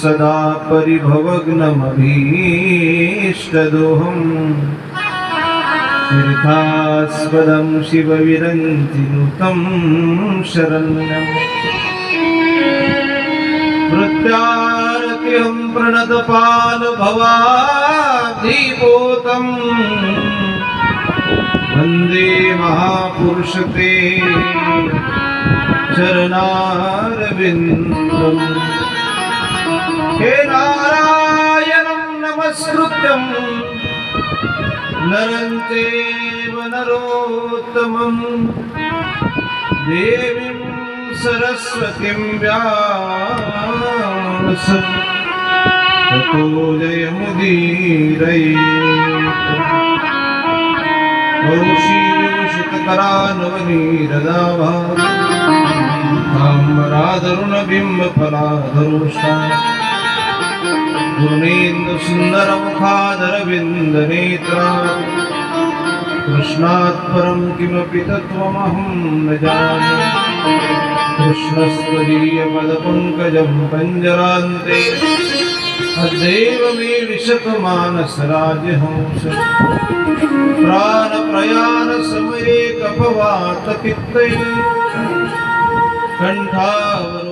सदा परिभवग्नमभीष्टदोहम् तीर्थास्पदं शिवविरञ्जिनुतं शरण्यम् प्रत्यारत्यहं प्रणतपालभवाधिपोतम् वन्दे महापुरुषते चरणारविन्दम् નિત્યમ નરંતેવ નરોત્તમમ દેવીમ સરસ્વતીમ વ્યાસ તતો જયમુદીરયે ઔષીષિતકરાનવનીરદાભા તામ્રાધરુણ બિંબ ફલાધરુષા पूर्णेन्दुसुन्दरमुखादरविन्दनेत्रा कृष्णात् परं किमपि तत्त्वमहं न जाने। कृष्णस्त्वदीयपदपङ्कजं पञ्जरान्ते। अद्यैव मे विशतमानसराजहंस प्राणप्रयाणसमये कपवातपित्तै। कण्ठावरोधं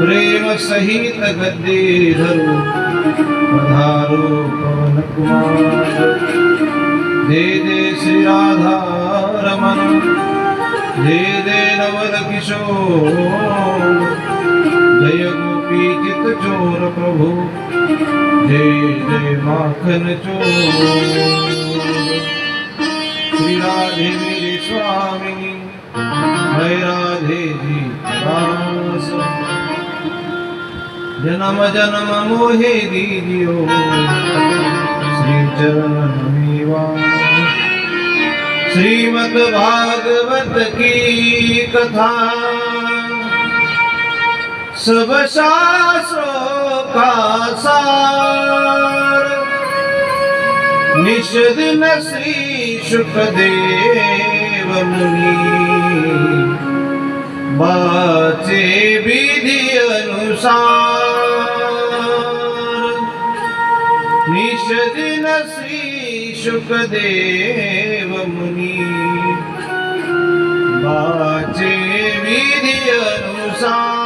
प्रेम सहित गद्दे धरो, पधारो पवन कुमार। दे दे श्री राधा रमन, दे दे नवल किशोर। जय गोपी चित चोर प्रभु, जय जय माखन चोर। श्री राधे मेरे स्वामी, जय राधे जी दास जन्म जन्म मोहे दीजियो। श्री चरण श्रीमद् भागवत की कथा सब शास्त्रों का सार निषदिन श्री शुकदेव मुनि बाचे विधि अनुसार दिन श्री शुकदेव मुनि वाचे विधि अनुसार